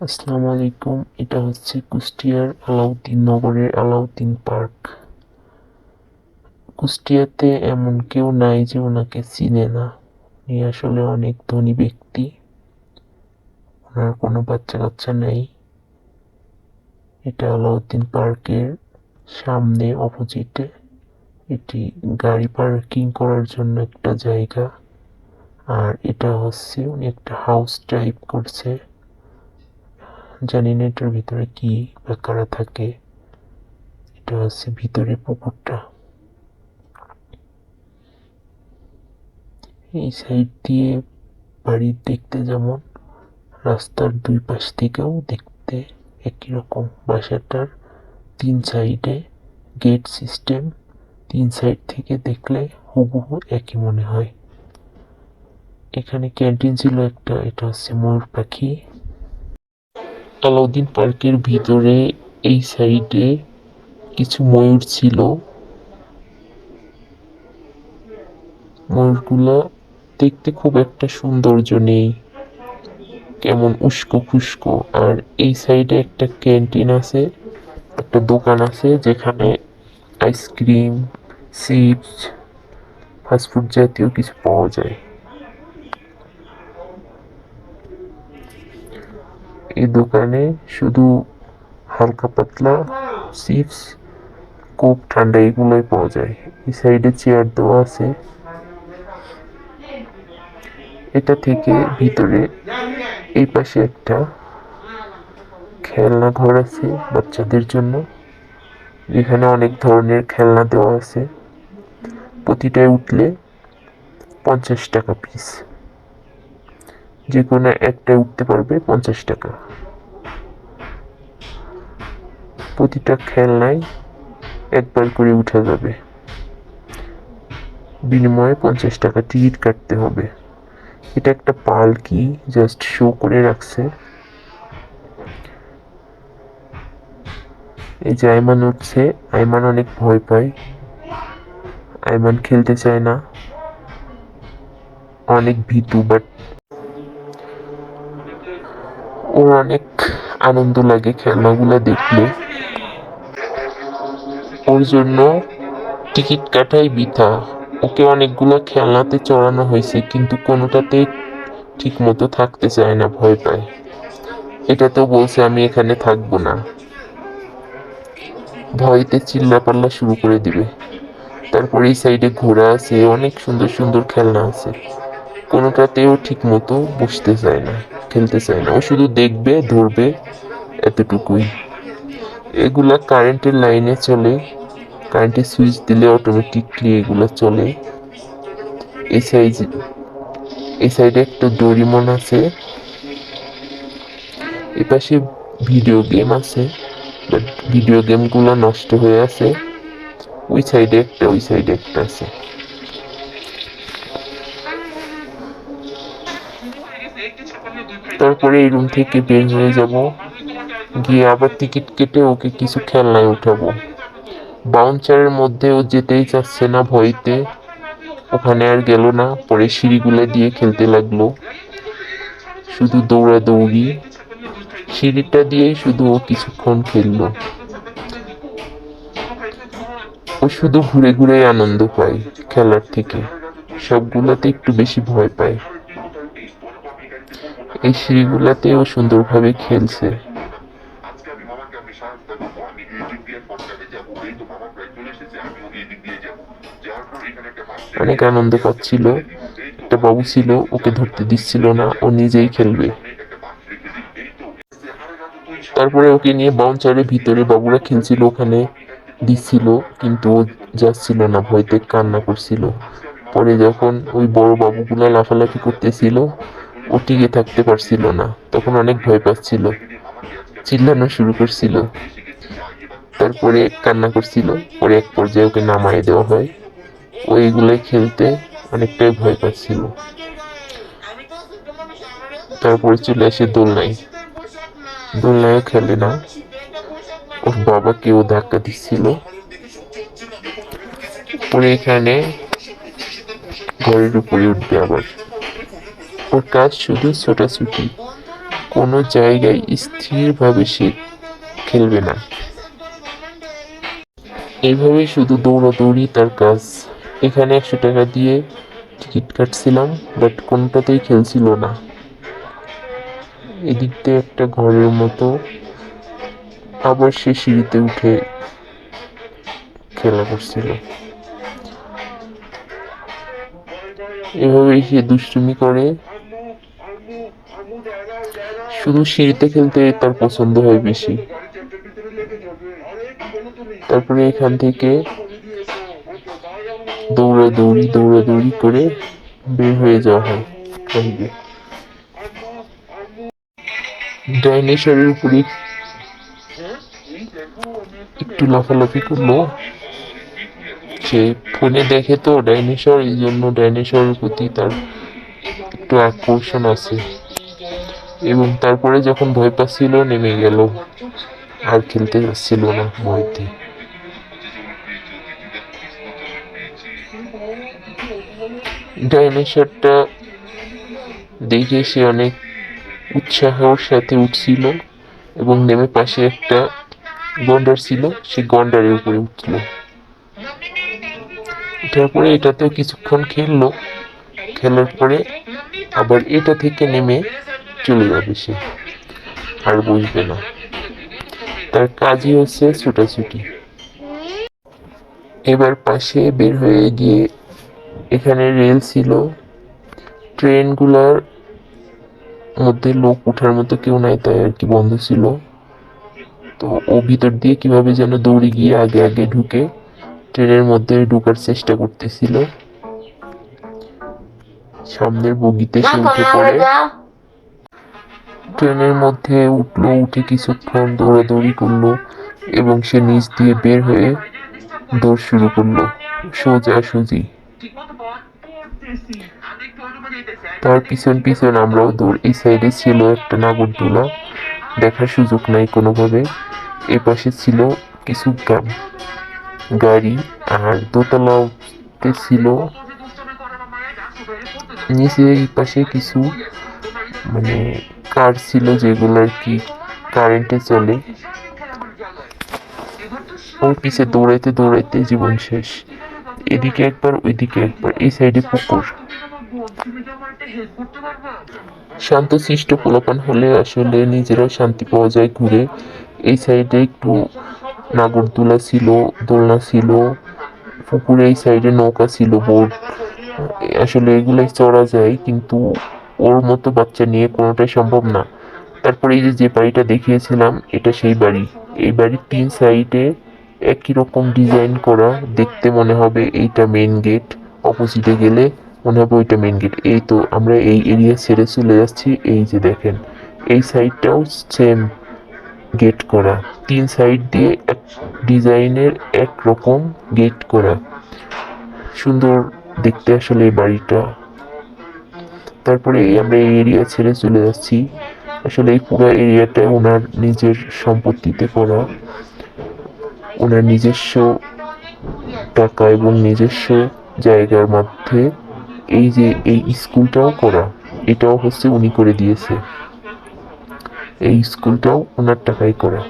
আসসালামু আলাইকুম, এটা হচ্ছে কুষ্টিয়ার আলাউদ্দিন নগরের আলাউদ্দিন পার্ক। কুষ্টিয়াতে এমন কেউ নাই যে ওনাকে চিনে না। উনি আসলে অনেক ধনী ব্যক্তি। ওনার কোনো বাচ্চা কাচ্চা নেই। এটা আলাউদ্দিন পার্কের সামনে অপোজিটে এটি গাড়ি পার্কিং করার জন্য একটা জায়গা। আর এটা হচ্ছে উনি একটা হাউস টাইপ করছে। জানি না এটার ভিতরে কি বা কারা থাকে। এটা হচ্ছে ভিতরে পুকুরটা। এই সাইড দিয়ে বাড়ি দেখতে যেমন, রাস্তার দুই পাশ থেকেও দেখতে একই রকম। বাসাটার তিন সাইডে গেট সিস্টেম তিন সাইড থেকে দেখলে হুবহু একই মনে হয়। এখানে ক্যান্টিন ছিল একটা, এটা হচ্ছে ময়ূর পাখি। আলাউদ্দিন পার্কের ভিতরে এই সাইডে কিছু ময়ূর ছিল। ময়ূরগুলা দেখতে খুব একটা সৌন্দর্য নেই, কেমন উস্কো খুস্কো। আর এই সাইডে একটা ক্যান্টিন আছে, একটা দোকান আছে যেখানে আইসক্রিম, চিপস, ফাস্টফুড জাতীয় কিছু পাওয়া যায়। এই দোকানে শুধু হালকা পাতলা চিপস কোক ঠান্ডা এগুলোই পাওয়া যায়। এই সাইডে চেয়ার দেওয়া আছে। এটা থেকে ভিতরে এই পাশে একটা খেলনা ঘর আছে বাচ্চাদের জন্য। এখানে অনেক ধরনের খেলনা দেওয়া আছে। প্রতিটায় উঠলে পঞ্চাশ টাকা পিস যে কোনো একটায় উঠতে পারবে পঞ্চাশ টাকা। প্রতিটা খেলনায় একবার করে উঠা যাবে। বিনিময়ে পঞ্চাশ টাকা টিকিট কাটতে হবে। এটা একটা পালকি জাস্ট শো করে রাখছে। এই যে আইমান উঠছে, আইমান অনেক ভয় পায়। আইমান খেলতে চায় না। অনেক ভীতু বাট ওর অনেক আনন্দ লাগে খেলনাগুলো দেখলে। ওর জন্য টিকিট কাটাই বৃথা। ওকে অনেকগুলো খেলনাতে চড়ানো হয়েছে, কিন্তু কোনোটাতে ঠিক মতো থাকতে চায় না, ভয় পায়। এটা তো বলছে, আমি এখানে থাকব না। ভয়তে চিল্লা পাল্লা শুরু করে দিবে। তারপর এই সাইডে ঘোড়া আছে, অনেক সুন্দর সুন্দর খেলনা আছে। কোনোটাতেও ঠিক মতো বসতে চায় না। খেলতে চায় না। ও শুধু দেখবে, ধরবে এতটুকুই। এগুলা কারেন্টের লাইনে চলে। কারেন্টের সুইচ দিলে অটোমেটিকলি এগুলো চলে। এই সাইজ এই সাইডে একটা ডোরিমন আছে। এপাশে ভিডিও গেম আছে। বাট ভিডিও গেমগুলো নষ্ট হয়ে আছে। ওই সাইডে একটা, ওই সাইডে একটা আছে। তারপরে এই রুম থেকে বের হয়ে যাব। গিয়ে আবার টিকিট কেটে ওকে কিছু খেলনায় উঠাবো। বাউন্সারের মধ্যে ও যেতেই চাচ্ছে না ভয়তে। ওখানে আর গেল না, পরে সিঁড়িগুলো দিয়ে খেলতে লাগল। শুধু দৌড়াদৌড়ি। সিঁড়িটা দিয়েই শুধু ও কিছুক্ষণ খেললো। ও শুধু ঘুরে ঘুরে আনন্দ পায় খেলার থেকে। সবগুলোতে একটু বেশি ভয় পায়। এই সিঁড়িগুলাতে সুন্দরভাবে খেলছে। অনেক আনন্দ পাচ্ছিল। একটা বাবু ছিল, ওকে ধরতে দিচ্ছিল না, ও নিজেই খেলবে। তারপরে ওকে নিয়ে বাউন্সারের ভিতরে বাবুরা খেলছিল, ওখানে দিচ্ছিল, কিন্তু ও যাচ্ছিল না, ভয়তে কান্না করছিল। পরে যখন ওই বড় বাবুগুলা লাফালাফি করতেছিল ও টিকে থাকতে পারছিল না। তখন অনেক ভয় পাচ্ছিল। চিল্লানো শুরু করছিল। তারপরে কান্না করছিল। পরে এক পর্যায়ে ওকে নামায় দেওয়া হয়। ও এগুলোই খেলতে অনেকটাই ভয় পাচ্ছিল। তারপরে চলে আসে দোলনায়। দোলনায়ও খেলে না। ওর বাবাকে ও ধাক্কা দিচ্ছিল। পরে এখানে ঘরের উপরে উঠবে আবার। কাজ শুধু ছোটাছুটি। কোনো জায়গায় স্থিরভাবে সে খেলবে না। এইভাবেই শুধু দৌড়াদৌড়ি তার কাজ। এখানে একশো টাকা দিয়ে টিকিট কাটছিলাম, বাট কোনোটাতেই খেলছিল না। এদিক দিয়ে একটা ঘরের মতো আবার সে সিঁড়িতে উঠে খেলা করছিল। এভাবেই সে দুষ্টুমি করে। শুধু সিঁড়িতে খেলতে তার পছন্দ হয় বেশি। তারপরে এখান থেকে দৌড়াদৌড়ি দৌড়াদৌড়ি করে বের হয়ে যাওয়া হয় ডাইনোসরের উপরে একটু লাফালাফি করল। সে ফোনে দেখে তো ডাইনোসর, এই জন্য ডাইনোসরের প্রতি তার একটু আকর্ষণ আছে। এবং তারপরে যখন ভয় পাচ্ছিল, নেমে গেল। আর খেলতে যাচ্ছিল না ভয়তে। ডাইনোসরটা দেখে সে অনেক উৎসাহর সাথে উঠছিল এবং নেমে পাশে একটা গন্ডার ছিল, সে গন্ডারের উপরে উঠল। তারপরে এটাতেও কিছুক্ষণ খেললো। খেলার পরে আবার এটা থেকে নেমে চলে যাবে সে আর বসবে না। তার কাজই হচ্ছে ছুটাছুটি। এবার পাশে বের হয়ে গিয়ে এখানে রেল ছিল। ট্রেনগুলার মধ্যে লোক ওঠার মতো কেউ নাই তাই আর কি বন্ধ ছিল। তো ও ভিতর দিয়ে কীভাবে যেন দৌড়ে গিয়ে আগে আগে ঢুকে ট্রেনের মধ্যে ঢুকার চেষ্টা করতেছিল। সামনের বগিতে সে উঠে পড়ে। ট্রেনের মধ্যে উঠল, উঠে কিছুক্ষণ দৌড়াদৌড়ি করল এবং সে নিচ দিয়ে বের হয়ে দৌড় শুরু করল। সোজা সুজি। তার পিছন পিছন আমরাও দৌড়, এই সাইডে ছিল একটা নাগরদোলা। দেখার সুযোগ নাই কোনোভাবে। এ পাশে ছিল কিছু গাড়ি আর দোতলাতে ছিল। নিচে এই পাশে কিছু মানে কার ছিল যেগুলো আর কি কারেন্টে চলে? ওর পিছে দৌড়াইতে দৌড়াইতে জীবন শেষ। এদিকে একবার, ওইদিকে একবার, এই সাইডে পুকুর। শান্ত সৃষ্ট পোলাপান হলে আসলে নিজেরাও শান্তি পাওয়া যায় ঘুরে। এই সাইডে একটু নাগরদোলা ছিল, দোলনা ছিল, পুকুরে এই সাইডে নৌকা ছিল, বোট। আসলে এগুলাই চড়া যায়, কিন্তু ওর মতো বাচ্চা নিয়ে কোনোটাই সম্ভব না। তারপরে এই যে যে বাড়িটা দেখিয়েছিলাম, এটা সেই বাড়ি। এই বাড়ির তিন সাইডে একই রকম ডিজাইন করা, দেখতে মনে হবে এইটা মেন গেট অপোজিটে গেলে মনে হবে ওইটা মেন গেট এই তো আমরা এই এরিয়া ছেড়ে চলে যাচ্ছি, এই যে দেখেন, এই সাইডটাও সেম গেট করা। তিন সাইড দিয়ে এক ডিজাইনের এক রকম গেট করা। সুন্দর দেখতে আসলে এই বাড়িটা। তারপরে আমরা এই এরিয়া ছেড়ে চলে যাচ্ছি। আসলে এই পুরো এরিয়াটা ওনার নিজের সম্পত্তিতে করা। ওনার নিজস্ব টাকা এবং নিজস্ব জায়গার মধ্যে এই যে এই স্কুলটাও করা, এটাও হচ্ছে উনি করে দিয়েছে। এই স্কুলটাও ওনার টাকায় করা।